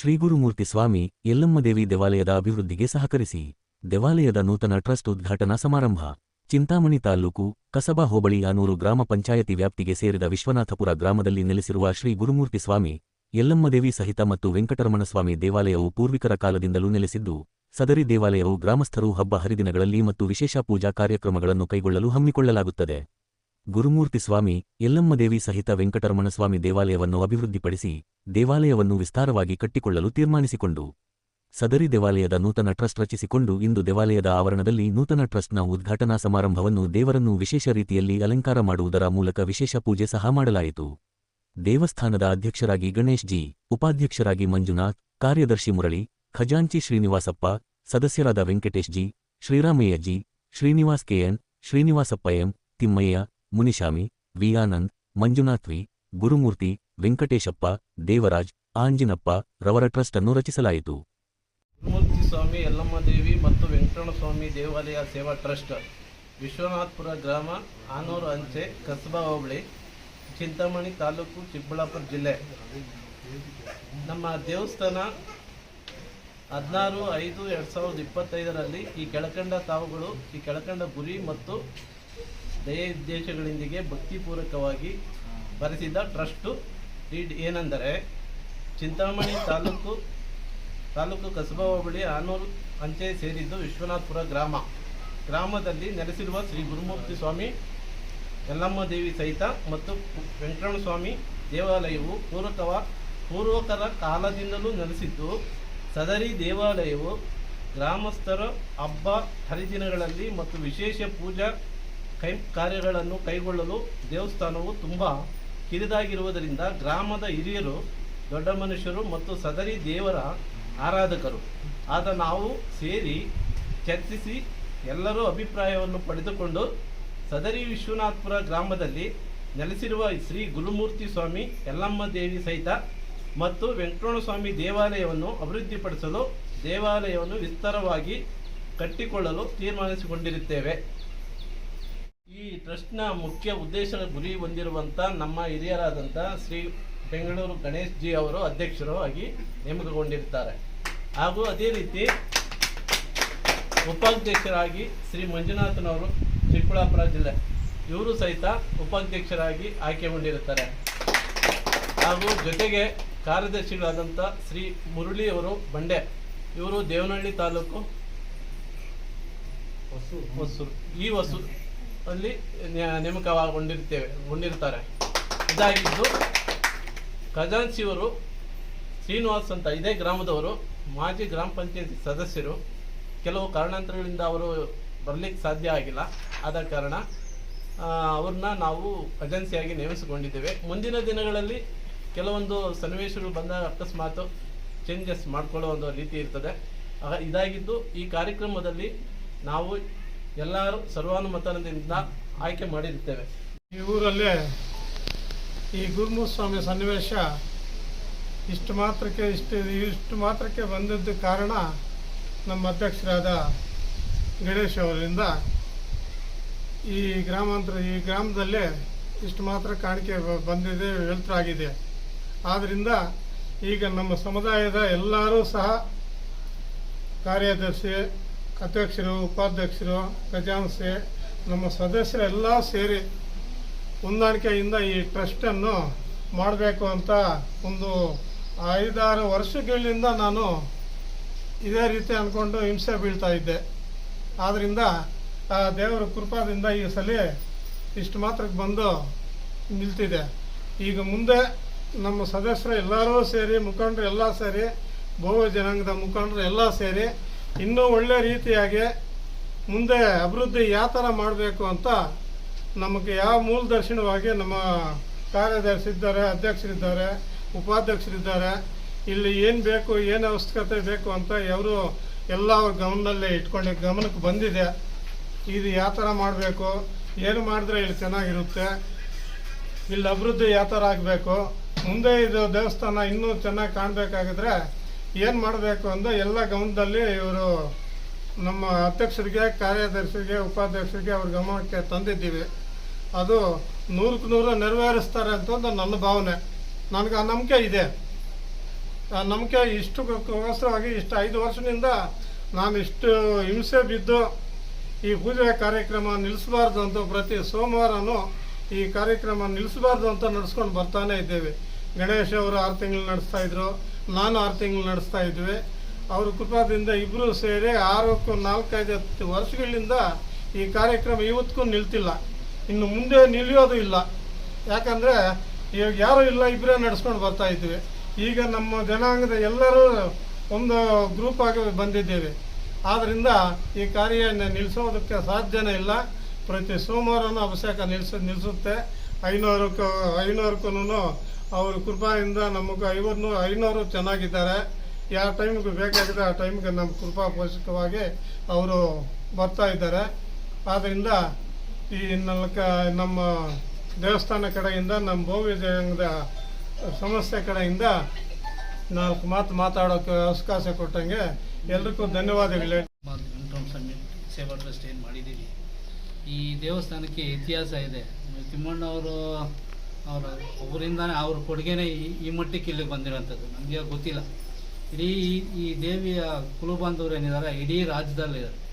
ಶ್ರೀ ಗುರುಮೂರ್ತಿ ಸ್ವಾಮಿ ಯಲ್ಲಮ್ಮದೇವಿ ದೇವಾಲಯದ ಅಭಿವೃದ್ಧಿಗೆ ಸಹಕರಿಸಿ ದೇವಾಲಯದ ನೂತನ ಟ್ರಸ್ಟ್ ಉದ್ಘಾಟನಾ ಸಮಾರಂಭ. ಚಿಂತಾಮಣಿ ತಾಲ್ಲೂಕು ಕಸಬಾ ಹೋಬಳಿ ಆನೂರು ಗ್ರಾಮ ಪಂಚಾಯತಿ ವ್ಯಾಪ್ತಿಗೆ ಸೇರಿದ ವಿಶ್ವನಾಥಪುರ ಗ್ರಾಮದಲ್ಲಿ ನೆಲೆಸಿರುವ ಶ್ರೀ ಗುರುಮೂರ್ತಿ ಸ್ವಾಮಿ ಯಲ್ಲಮ್ಮದೇವಿ ಸಹಿತ ಮತ್ತು ವೆಂಕಟರಮಣ ಸ್ವಾಮಿ ದೇವಾಲಯವು ಪೂರ್ವಿಕರ ಕಾಲದಿಂದಲೂ ನೆಲೆಸಿದ್ದು, ಸದರಿ ದೇವಾಲಯವು ಗ್ರಾಮಸ್ಥರು ಹಬ್ಬ ಹರಿದಿನಗಳಲ್ಲಿ ಮತ್ತು ವಿಶೇಷ ಪೂಜಾ ಕಾರ್ಯಕ್ರಮಗಳನ್ನು ಕೈಗೊಳ್ಳಲು ಹಮ್ಮಿಕೊಳ್ಳಲಾಗುತ್ತದೆ. ಗುರುಮೂರ್ತಿ ಸ್ವಾಮಿ, ಯಲ್ಲಮ್ಮದೇವಿ ಸಹಿತ ವೆಂಕಟರಮಣಸ್ವಾಮಿ ದೇವಾಲಯವನ್ನು ಅಭಿವೃದ್ಧಿಪಡಿಸಿ, ದೇವಾಲಯವನ್ನು ವಿಸ್ತಾರವಾಗಿ ಕಟ್ಟಿಕೊಳ್ಳಲು ತೀರ್ಮಾನಿಸಿಕೊಂಡು, ಸದರಿ ದೇವಾಲಯದ ನೂತನ ಟ್ರಸ್ಟ್ ರಚಿಸಿಕೊಂಡು ಇಂದು ದೇವಾಲಯದ ಆವರಣದಲ್ಲಿ ನೂತನ ಟ್ರಸ್ಟ್ನ ಉದ್ಘಾಟನಾ ಸಮಾರಂಭವನ್ನು ದೇವರನ್ನು ವಿಶೇಷ ರೀತಿಯಲ್ಲಿ ಅಲಂಕಾರ ಮಾಡುವುದರ ಮೂಲಕ ವಿಶೇಷ ಪೂಜೆ ಸಹ ಮಾಡಲಾಯಿತು. ದೇವಸ್ಥಾನದ ಅಧ್ಯಕ್ಷರಾಗಿ ಗಣೇಶ್ ಜಿ ಉಪಾಧ್ಯಕ್ಷರಾಗಿ ಮಂಜುನಾಥ್, ಕಾರ್ಯದರ್ಶಿ ಮುರಳಿ, ಖಜಾಂಚಿ ಶ್ರೀನಿವಾಸಪ್ಪ, ಸದಸ್ಯರಾದ Venkatesh G Sriramaiah G Srinivas KN Srinivasappa M, Thimmaiah Munishami ವಿಯಾನಂದ್ Anand, Manjunath Gurumurthy, Venkateshappa, Devaraj, Anjinappa ರವರ ಟ್ರಸ್ಟ್ ಅನ್ನು ರಚಿಸಲಾಯಿತು. ಗುರುಮೂರ್ತಿ ಸ್ವಾಮಿ ಯಲ್ಲಮ್ಮ ದೇವಿ ಮತ್ತು ವೆಂಕಟರಮಣ ಸ್ವಾಮಿ ದೇವಾಲಯ ಸೇವಾ ಟ್ರಸ್ಟ್, ವಿಶ್ವನಾಥ್ಪುರ ಗ್ರಾಮ, ಆನೂರು ಅಂಚೆ, ಕಸಬಾ ಹೋಬಳಿ, ಚಿಂತಾಮಣಿ ತಾಲೂಕು, ಚಿಕ್ಕಬಳ್ಳಾಪುರ ಜಿಲ್ಲೆ. ನಮ್ಮ ದೇವಸ್ಥಾನ ಹದಿನಾರು ಐದು ಎರಡು ಸಾವಿರದ ಇಪ್ಪತ್ತೈದರಲ್ಲಿ ಈ ಕೆಳಕಂಡ ತಾವುಗಳು, ಈ ಕೆಳಕಂಡ ಗುರಿ ಮತ್ತು ದಯ ಉದ್ದೇಶಗಳೊಂದಿಗೆ ಭಕ್ತಿಪೂರ್ವಕವಾಗಿ ಬರೆಸಿದ ಟ್ರಸ್ಟು ಡೀಡ್ ಏನೆಂದರೆ ಚಿಂತಾಮಣಿ ತಾಲೂಕು ತಾಲೂಕು ಕಸಬಾ ಹೋಬಳಿ ಆನೂರು ಅಂಚೆ ಸೇರಿದ್ದು ವಿಶ್ವನಾಥಪುರ ಗ್ರಾಮ. ಗ್ರಾಮದಲ್ಲಿ ನೆಲೆಸಿರುವ ಶ್ರೀ ಗುರುಮೂರ್ತಿ ಸ್ವಾಮಿ, ಯಲ್ಲಮ್ಮ ದೇವಿ ಸಹಿತ ಮತ್ತು ವೆಂಕಟರಮಣ ಸ್ವಾಮಿ ದೇವಾಲಯವು ಪೂರ್ವಕವ ಪೂರ್ವಕರ ಕಾಲದಿಂದಲೂ ನೆಲೆಸಿದ್ದು, ಸದರಿ ದೇವಾಲಯವು ಗ್ರಾಮಸ್ಥರ ಹಬ್ಬ ಹರಿದಿನಗಳಲ್ಲಿ ಮತ್ತು ವಿಶೇಷ ಪೂಜಾ ಕೈ, ಕಾರ್ಯಗಳನ್ನು ಕೈಗೊಳ್ಳಲು ದೇವಸ್ಥಾನವು ತುಂಬ ಕಿರಿದಾಗಿರುವುದರಿಂದ ಗ್ರಾಮದ ಹಿರಿಯರು, ದೊಡ್ಡ ಮನುಷ್ಯರು ಮತ್ತು ಸದರಿ ದೇವರ ಆರಾಧಕರು. ಆದ ನಾವು ಸೇರಿ ಚರ್ಚಿಸಿ ಎಲ್ಲರೂ ಅಭಿಪ್ರಾಯವನ್ನು ಪಡೆದುಕೊಂಡು ಸದರಿ ವಿಶ್ವನಾಥ್ಪುರ ಗ್ರಾಮದಲ್ಲಿ ನೆಲೆಸಿರುವ ಶ್ರೀ ಗುರುಮೂರ್ತಿ ಸ್ವಾಮಿ ಯಲ್ಲಮ್ಮ ದೇವಿ ಸಹಿತ ಮತ್ತು ವೆಂಕಟರಮಣ ಸ್ವಾಮಿ ದೇವಾಲಯವನ್ನು ಅಭಿವೃದ್ಧಿಪಡಿಸಲು ದೇವಾಲಯವನ್ನು ವಿಸ್ತಾರವಾಗಿ ಕಟ್ಟಿಕೊಳ್ಳಲು ತೀರ್ಮಾನಿಸಿಕೊಂಡಿರುತ್ತೇವೆ. ಈ ಟ್ರಸ್ಟ್ನ ಮುಖ್ಯ ಉದ್ದೇಶ ಗುರಿ ಹೊಂದಿರುವಂಥ ನಮ್ಮ ಹಿರಿಯರಾದಂಥ ಶ್ರೀ ಬೆಂಗಳೂರು ಗಣೇಶ್ ಜಿ ಅವರು ಅಧ್ಯಕ್ಷರು ಆಗಿ ನೇಮಕಗೊಂಡಿರ್ತಾರೆ. ಹಾಗೂ ಅದೇ ರೀತಿ ಉಪಾಧ್ಯಕ್ಷರಾಗಿ ಶ್ರೀ ಮಂಜುನಾಥನವರು ಚಿಕ್ಕಬಳ್ಳಾಪುರ ಜಿಲ್ಲೆ ಇವರು ಸಹಿತ ಉಪಾಧ್ಯಕ್ಷರಾಗಿ ಆಯ್ಕೆಗೊಂಡಿರುತ್ತಾರೆ ಹಾಗೂ ಜೊತೆಗೆ ಕಾರ್ಯದರ್ಶಿಗಳಾದಂಥ ಶ್ರೀ ಮುರುಳಿಯವರು ಅವರು ಬಂಡೆ ಇವರು ದೇವನಹಳ್ಳಿ ತಾಲೂಕು ಹೊಸೂರು. ಈ ಹೊಸೂರು. ಅಲ್ಲಿ ನೇಮಕವಾಗೊಂಡಿರ್ತೇವೆ ಗೊಂಡಿರ್ತಾರೆ. ಇದಾಗಿದ್ದು ಖಜಾಂಚಿಯವರು ಶ್ರೀನಿವಾಸ್ ಅಂತ ಇದೇ ಗ್ರಾಮದವರು, ಮಾಜಿ ಗ್ರಾಮ ಪಂಚಾಯತಿ ಸದಸ್ಯರು. ಕೆಲವು ಕಾರಣಾಂತರಗಳಿಂದ ಅವರು ಬರಲಿಕ್ಕೆ ಸಾಧ್ಯ ಆಗಿಲ್ಲ. ಆದ ಕಾರಣ ಅವ್ರನ್ನ ನಾವು ಖಜಾನ್ಸಿಯಾಗಿ ನೇಮಿಸಿಕೊಂಡಿದ್ದೇವೆ. ಮುಂದಿನ ದಿನಗಳಲ್ಲಿ ಕೆಲವೊಂದು ಸನ್ನಿವೇಶಗಳು ಬಂದಾಗ ಅಕಸ್ಮಾತ್ ಚೇಂಜಸ್ ಮಾಡಿಕೊಳ್ಳೋ ಒಂದು ರೀತಿ ಇರ್ತದೆ. ಇದಾಗಿದ್ದು, ಈ ಕಾರ್ಯಕ್ರಮದಲ್ಲಿ ನಾವು ಎಲ್ಲರೂ ಸರ್ವಾನುಮತದಿಂದ ಆಯ್ಕೆ ಮಾಡಿರುತ್ತೇವೆ. ಈ ಊರಲ್ಲೇ ಈ ಗುರುಮೂರ್ತಿ ಸ್ವಾಮಿ ಸನ್ನಿವೇಶ ಇಷ್ಟು ಮಾತ್ರಕ್ಕೆ ಇಷ್ಟು ಇಷ್ಟು ಮಾತ್ರಕ್ಕೆ ಬಂದದ್ದು ಕಾರಣ ನಮ್ಮ ಅಧ್ಯಕ್ಷರಾದ ಗಣೇಶ್ ಅವರಿಂದ ಈ ಗ್ರಾಮಾಂತರ ಈ ಗ್ರಾಮದಲ್ಲೇ ಇಷ್ಟು ಮಾತ್ರ ಕಾಣಿಕೆ ಬಂದಿದೆ ಆಗಿದೆ ಆದ್ದರಿಂದ ಈಗ ನಮ್ಮ ಸಮುದಾಯದ ಎಲ್ಲರೂ ಸಹ ಕಾರ್ಯದರ್ಶಿ ಅಧ್ಯಕ್ಷರು, ಉಪಾಧ್ಯಕ್ಷರು ಖಜಾನ್ಸಿ ನಮ್ಮ ಸದಸ್ಯರೆಲ್ಲ ಸೇರಿ ಹೊಂದಾಣಿಕೆಯಿಂದ ಈ ಟ್ರಸ್ಟನ್ನು ಮಾಡಬೇಕು ಅಂತ ಒಂದು ಐದಾರು ವರ್ಷಗಳಿಂದ ನಾನು ಇದೇ ರೀತಿ ಅಂದ್ಕೊಂಡು ಹಿಂಸೆ ಬೀಳ್ತಾ ಇದ್ದೆ. ಆದ್ದರಿಂದ ದೇವರ ಕೃಪಾದಿಂದ ಈ ಸಲ ಇಷ್ಟು ಮಾತ್ರಕ್ಕೆ ಬಂದು ನಿಲ್ತಿದೆ. ಈಗ ಮುಂದೆ ನಮ್ಮ ಸದಸ್ಯರು ಎಲ್ಲರೂ ಸೇರಿ, ಮುಖಂಡರು ಎಲ್ಲ ಸೇರಿ ಬಹು ಜನಾಂಗದ ಮುಖಂಡರು ಎಲ್ಲ ಸೇರಿ ಇನ್ನೂ ಒಳ್ಳೆ ರೀತಿಯಾಗಿ ಮುಂದೆ ಅಭಿವೃದ್ಧಿ ಯಾವ ಥರ ಮಾಡಬೇಕು ಅಂತ ನಮಗೆ ಯಾವ ಮೂಲದರ್ಶನವಾಗಿ ನಮ್ಮ ಕಾರ್ಯದರ್ಶಿ ಇದ್ದಾರೆ, ಅಧ್ಯಕ್ಷರಿದ್ದಾರೆ, ಉಪಾಧ್ಯಕ್ಷರಿದ್ದಾರೆ, ಇಲ್ಲಿ ಏನು ಬೇಕು, ಏನು ಅವಶ್ಯಕತೆ ಬೇಕು ಅಂತ ಅವರು ಎಲ್ಲ ಅವ್ರ ಗಮನದಲ್ಲೇ ಇಟ್ಕೊಂಡು ಗಮನಕ್ಕೆ ಬಂದಿದೆ. ಇದು ಯಾವ ಥರ ಮಾಡಬೇಕು, ಏನು ಮಾಡಿದ್ರೆ ಇಲ್ಲಿ ಚೆನ್ನಾಗಿರುತ್ತೆ, ಇಲ್ಲಿ ಅಭಿವೃದ್ಧಿ ಯಾವ ಥರ ಆಗಬೇಕು, ಮುಂದೆ ಇದು ದೇವಸ್ಥಾನ ಇನ್ನೂ ಚೆನ್ನಾಗಿ ಕಾಣಬೇಕಾಗಿದ್ರೆ ಏನು ಮಾಡಬೇಕು ಅಂತ ಎಲ್ಲ ಗಮನದಲ್ಲಿ ಇವರು ನಮ್ಮ ಅಧ್ಯಕ್ಷರಿಗೆ, ಕಾರ್ಯದರ್ಶಿಗೆ, ಉಪಾಧ್ಯಕ್ಷರಿಗೆ ಅವ್ರ ಗಮನಕ್ಕೆ ತಂದಿದ್ದೀವಿ. ಅದು ನೂರಕ್ಕೆ ನೂರು ನೆರವೇರಿಸ್ತಾರೆ ಅಂತ ಒಂದು ನನ್ನ ಭಾವನೆ. ನನಗೆ ಆ ನಂಬಿಕೆ ಇದೆ. ಆ ನಂಬಿಕೆ ಇಷ್ಟು ಗೋಸ್ಕರವಾಗಿ ಇಷ್ಟು ಐದು ವರ್ಷದಿಂದ ನಾನು ಇಷ್ಟು ಹಿಂಸೆ ಬಿದ್ದು ಈ ಪೂಜೆ ಕಾರ್ಯಕ್ರಮ ನಿಲ್ಲಿಸಬಾರ್ದು ಅಂತ ಪ್ರತಿ ಸೋಮವಾರನೂ ಈ ಕಾರ್ಯಕ್ರಮ ನಿಲ್ಲಿಸಬಾರ್ದು ಅಂತ ನಡೆಸ್ಕೊಂಡು ಬರ್ತಾನೆ ಇದ್ದೇವೆ. ಗಣೇಶ್ ಅವರು ಆರು ತಿಂಗಳು ನಡೆಸ್ತಾ ಇದ್ರು. ನಾನು ಆರು ತಿಂಗಳು ನಡೆಸ್ತಾ ಇದ್ವಿ. ಅವ್ರ ಕೃಪಾದಿಂದ ಇಬ್ಬರು ಸೇರಿ ಆರಕ್ಕೂ ನಾಲ್ಕೈದು ಹತ್ತು ವರ್ಷಗಳಿಂದ ಈ ಕಾರ್ಯಕ್ರಮ ಇವತ್ತಿಗೂ ನಿಲ್ತಿಲ್ಲ. ಇನ್ನು ಮುಂದೆ ನಿಲ್ಲಿಯೋದು ಇಲ್ಲ. ಯಾಕಂದರೆ ಇವಾಗ ಯಾರೂ ಇಲ್ಲ ಇಬ್ಬರೇ ನಡೆಸ್ಕೊಂಡು ಬರ್ತಾ ಇದ್ವಿ. ಈಗ ನಮ್ಮ ಜನಾಂಗದ ಎಲ್ಲರೂ ಒಂದು ಗ್ರೂಪ್ ಆಗಿ ಬಂದಿದ್ದೇವೆ. ಆದ್ದರಿಂದ ಈ ಕಾರ್ಯ ನಿಲ್ಲಿಸೋದಕ್ಕೆ ಸಾಧ್ಯನೇ ಇಲ್ಲ. ಪ್ರತಿ ಸೋಮವಾರನೂ ಅಭಿಷೇಕ ನಿಲ್ಲಿಸ ನಿಲ್ಲಿಸುತ್ತೆ ಐನೂರಕ್ಕೂ ಐನೂರಕ್ಕೂ ಅವ್ರ ಕೃಪಾಯಿಂದ ನಮಗೆ ಐವತ್ತು ಐನೂರು ಚೆನ್ನಾಗಿದ್ದಾರೆ. ಯಾವ ಟೈಮ್ಗೆ ಬೇಕಾಗಿದೆ ಆ ಟೈಮ್ಗೆ ನಮ್ಮ ಕೃಪಾ ಪೋಷಕವಾಗಿ ಅವರು ಬರ್ತಾ ಇದ್ದಾರೆ. ಆದ್ದರಿಂದ ಈ ನಾಲ್ಕ, ನಮ್ಮ ದೇವಸ್ಥಾನ ಕಡೆಯಿಂದ, ನಮ್ಮ ಭೂಮಿ ಜನಾಂಗದ ಸಮಸ್ಯೆ ಕಡೆಯಿಂದ ನಾಲ್ಕು ಮಾತು ಮಾತಾಡೋಕ್ಕೆ ಅವಕಾಶ ಕೊಟ್ಟಂಗೆ ಎಲ್ರಿಗೂ ಧನ್ಯವಾದಗಳು. ಸೇವಾ ಟ್ರಸ್ಟ್ ಏನು ಮಾಡಿದ್ದೀವಿ. ಈ ದೇವಸ್ಥಾನಕ್ಕೆ ಇತಿಹಾಸ ಇದೆ. ತಿಮ್ಮಣ್ಣ ಅವರು ಅವರ ಅವರಿಂದಾನೇ ಅವ್ರ ಕೊಡುಗೆನೇ ಈ ಮಟ್ಟಕ್ಕೆ ಇಲ್ಲಿಗೆ ಬಂದಿರೋಂಥದ್ದು. ನಮಗೆ ಗೊತ್ತಿಲ್ಲ. ಇಡೀ ಈ- ದೇವಿಯ ಕುಲಬಾಂಧವರು ಏನಿದ್ದಾರೆ, ಇಡೀ ರಾಜ್ಯದಲ್ಲಿದ್ದಾರೆ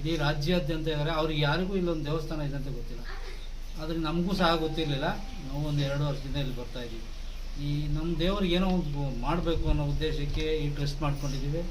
ಇಡೀ ರಾಜ್ಯಾದ್ಯಂತ ಇದ್ದಾರೆ. ಅವ್ರಿಗೆ ಯಾರಿಗೂ ಇಲ್ಲೊಂದು ದೇವಸ್ಥಾನ ಇದೆ ಅಂತ ಗೊತ್ತಿಲ್ಲ. ಆದರೆ ನಮಗೂ ಸಹ ಗೊತ್ತಿರಲಿಲ್ಲ. ನಾವು ಒಂದು ಎರಡು ವರ್ಷದಿಂದ ಇಲ್ಲಿ ಬರ್ತಾ ಇದ್ದೀವಿ. ಈ ನಮ್ಮ ದೇವ್ರಿಗೆ ಏನೋ ಒಂದು ಮಾಡಬೇಕು ಅನ್ನೋ ಉದ್ದೇಶಕ್ಕೆ ಈ ಡ್ರೆಸ್ ಮಾಡ್ಕೊಂಡಿದ್ದೀವಿ.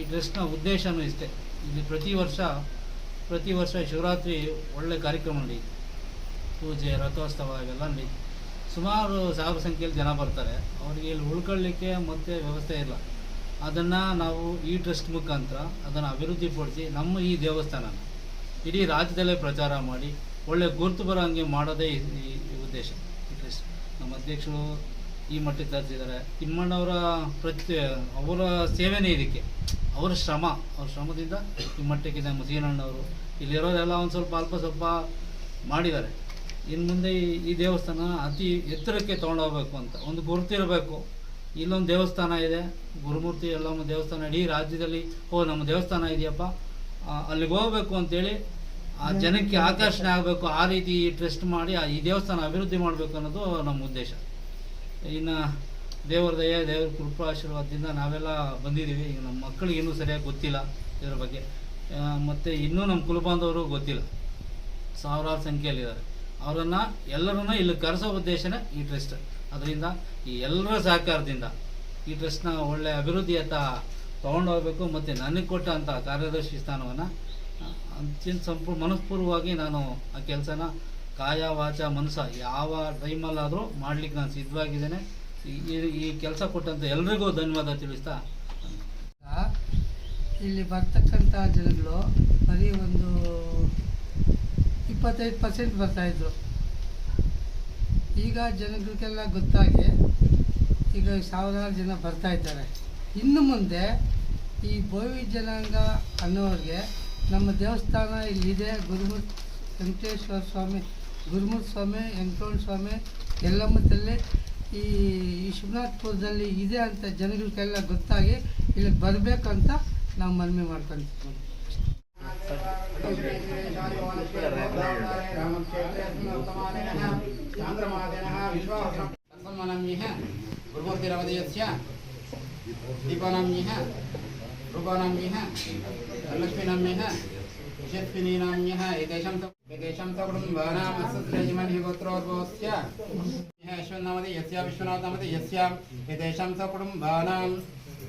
ಈ ಡ್ರೆಸ್ನ ಉದ್ದೇಶನೂ ಇಷ್ಟೇ. ಇಲ್ಲಿ ಪ್ರತಿ ವರ್ಷ ಪ್ರತಿ ವರ್ಷ ಶಿವರಾತ್ರಿ ಒಳ್ಳೆ ಕಾರ್ಯಕ್ರಮ ನಡೆಯುತ್ತೆ ಪೂಜೆ, ರಥೋತ್ಸವ, ಇವೆಲ್ಲ ನಡೆಯುತ್ತೆ ಸುಮಾರು ಸಾವಿರ ಸಂಖ್ಯೆಯಲ್ಲಿ ಜನ ಬರ್ತಾರೆ. ಅವರಿಗೆ ಇಲ್ಲಿ ಉಳ್ಕೊಳ್ಳಿಕ್ಕೆ ಮತ್ತೆ ವ್ಯವಸ್ಥೆ ಇಲ್ಲ. ಅದನ್ನು ನಾವು ಈ ಟ್ರಸ್ಟ್ ಮುಖಾಂತರ ಅದನ್ನು ಅಭಿವೃದ್ಧಿಪಡಿಸಿ ನಮ್ಮ ಈ ದೇವಸ್ಥಾನ ಇಡೀ ರಾಜ್ಯದಲ್ಲೇ ಪ್ರಚಾರ ಮಾಡಿ ಒಳ್ಳೆ ಗುರುತು ಬರೋ ಹಂಗೆ ಮಾಡೋದೇ ಈ ಉದ್ದೇಶ. ಈ ಟ್ರಸ್ಟ್ ನಮ್ಮ ಅಧ್ಯಕ್ಷರು ಈ ಮಟ್ಟಕ್ಕೆ ತರಿಸಿದ್ದಾರೆ. ತಿಮ್ಮಣ್ಣವರ ಪ್ರತಿ ಅವರ ಸೇವೆನೇ ಇದಕ್ಕೆ. ಅವರ ಶ್ರಮ, ಅವ್ರ ಶ್ರಮದಿಂದ ಈ ಮಟ್ಟಕ್ಕೆ ನಮ್ಮ ಇಲ್ಲಿರೋರೆಲ್ಲ ಒಂದು ಸ್ವಲ್ಪ ಅಲ್ಪ ಸ್ವಲ್ಪ ಮಾಡಿದ್ದಾರೆ. ಇನ್ನು ಮುಂದೆ ಈ ದೇವಸ್ಥಾನ ಅತಿ ಎತ್ತರಕ್ಕೆ ತೊಗೊಂಡೋಗ್ಬೇಕು ಅಂತ. ಒಂದು ಗುರುತಿರಬೇಕು ಇಲ್ಲೊಂದು ದೇವಸ್ಥಾನ ಇದೆ. ಗುರುಮೂರ್ತಿ ಎಲ್ಲಮ್ಮ ದೇವಸ್ಥಾನ ಇಡೀ ರಾಜ್ಯದಲ್ಲಿ, ಓ, ನಮ್ಮ ದೇವಸ್ಥಾನ ಇದೆಯಪ್ಪ. ಅಲ್ಲಿಗೆ ಹೋಗ್ಬೇಕು ಅಂತೇಳಿ ಆ ಜನಕ್ಕೆ ಆಕರ್ಷಣೆ ಆಗಬೇಕು. ಆ ರೀತಿ ಟ್ರಸ್ಟ್ ಮಾಡಿ ಈ ದೇವಸ್ಥಾನ ಅಭಿವೃದ್ಧಿ ಮಾಡಬೇಕು ಅನ್ನೋದು ನಮ್ಮ ಉದ್ದೇಶ. ಇನ್ನು ದೇವರ ದಯ, ದೇವರ ಕೃಪಾ ಆಶೀರ್ವಾದದಿಂದ ನಾವೆಲ್ಲ ಬಂದಿದ್ದೀವಿ. ಈಗ ನಮ್ಮ ಮಕ್ಕಳಿಗೆ ಇನ್ನೂ ಸರಿಯಾಗಿ ಗೊತ್ತಿಲ್ಲ ಇದರ ಬಗ್ಗೆ. ಮತ್ತು ಇನ್ನೂ ನಮ್ಮ ಕುಲಬಾಂಧವರು ಗೊತ್ತಿಲ್ಲ. ಸಾವಿರಾರು ಸಂಖ್ಯೆಯಲ್ಲಿದ್ದಾರೆ. ಅವರನ್ನು ಎಲ್ಲರನ್ನ ಇಲ್ಲಿ ಕರೆಸೋ ಉದ್ದೇಶನೇ ಈ ಟ್ರಸ್ಟ್ ಅದರಿಂದ ಈ ಎಲ್ಲರ ಸಹಕಾರದಿಂದ ಈ ಟ್ರಸ್ಟ್ನ ಒಳ್ಳೆ ಅಭಿವೃದ್ಧಿಯತ್ತ ತೊಗೊಂಡು ಹೋಗಬೇಕು ಮತ್ತು ನನಗೆ ಕೊಟ್ಟಂಥ ಕಾರ್ಯದರ್ಶಿ ಸ್ಥಾನವನ್ನು, ಅತ್ಯಂತ ಸಂಪೂರ್ಣ ಮನಸ್ಪೂರ್ವವಾಗಿ ನಾನು ಆ ಕೆಲಸನ ಕಾಯ, ವಾಚ, ಮನಸ್ಸ ಯಾವ ಟೈಮಲ್ಲಾದರೂ ಮಾಡ್ಲಿಕ್ಕೆ ನಾನು ಸಿದ್ಧವಾಗಿದ್ದೇನೆ. ಈ- ಕೆಲಸ ಕೊಟ್ಟಂಥ ಎಲ್ರಿಗೂ ಧನ್ಯವಾದ ತಿಳಿಸ್ತಾ. ಇಲ್ಲಿ ಬರ್ತಕ್ಕಂಥ ಜನಗಳು ಬರೀ ಒಂದು ಇಪ್ಪತ್ತೈದು ಪರ್ಸೆಂಟ್ ಬರ್ತಾಯಿದ್ರು ಈಗ ಜನಗಳಿಗೆಲ್ಲ ಗೊತ್ತಾಗಿ ಈಗ ಸಾವಿರಾರು ಜನ ಬರ್ತಾ ಇದ್ದಾರೆ. ಇನ್ನು ಮುಂದೆ ಈ ಭೋವಿ ಜನಾಂಗ ಅನ್ನೋರಿಗೆ ನಮ್ಮ ದೇವಸ್ಥಾನ ಇಲ್ಲಿದೆ. ಗುರುಮೂರ್ತಿ ವೆಂಕಟೇಶ್ವರ ಸ್ವಾಮಿ ಗುರುಮೂರ್ತಿ ಸ್ವಾಮಿ ವೆಂಕಟೋಣ ಸ್ವಾಮಿ ಎಲ್ಲಮ್ಮದಲ್ಲಿ ಈ ಶಿವನಾಥ್ಪುರದಲ್ಲಿ ಇದೆ ಅಂತ ಜನಗಳಿಗೆಲ್ಲ ಗೊತ್ತಾಗಿ ಇಲ್ಲಿಗೆ ಬರಬೇಕಂತ ನಾವು ಮನವಿ ಮಾಡ್ಕೊಂತೀವಿ गुरुमूर्तिरवदयस्य दीपानाम्यः रूपानाम्यः धनलक्ष्मीनाम्यः यशस्विनीनाम्यः एतेषां एतेषां च कुटुम्बानामस्सत्रयमनि गोत्रोद्भवस्य यः यस्या विश्वनाथमति यस्याम् एतेषां च कुटुम्बानां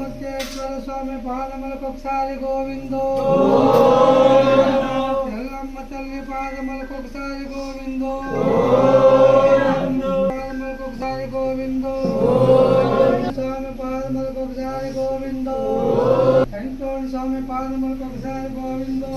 ಮುಕ್ತೇಶ್ವರ ಸ್ವಾಮಿ ಪಾದಮಲ ಕೊಕ್ಸಾರಿ ಗೋವಿಂದೋ ಎಲ್ಲಮ್ಮ ತಲ್ಲಿ ಪಾದಮಲ ಕೊಕ್ಸಾರಿ ಗೋವಿಂದೋ ಪಾದಮಲ ಕೊಕ್ಸಾರಿ ಗೋವಿಂದೋ ಸ್ವಾಮಿ ಪಾದಮಲ ಕೊಕ್ಸಾರಿ ಗೋವಿಂದೋ ಹೆಂಕೋಣ ಸ್ವಾಮಿ ಪಾದಮಲ ಕೊಕ್ಸಾರಿ ಗೋವಿಂದೋ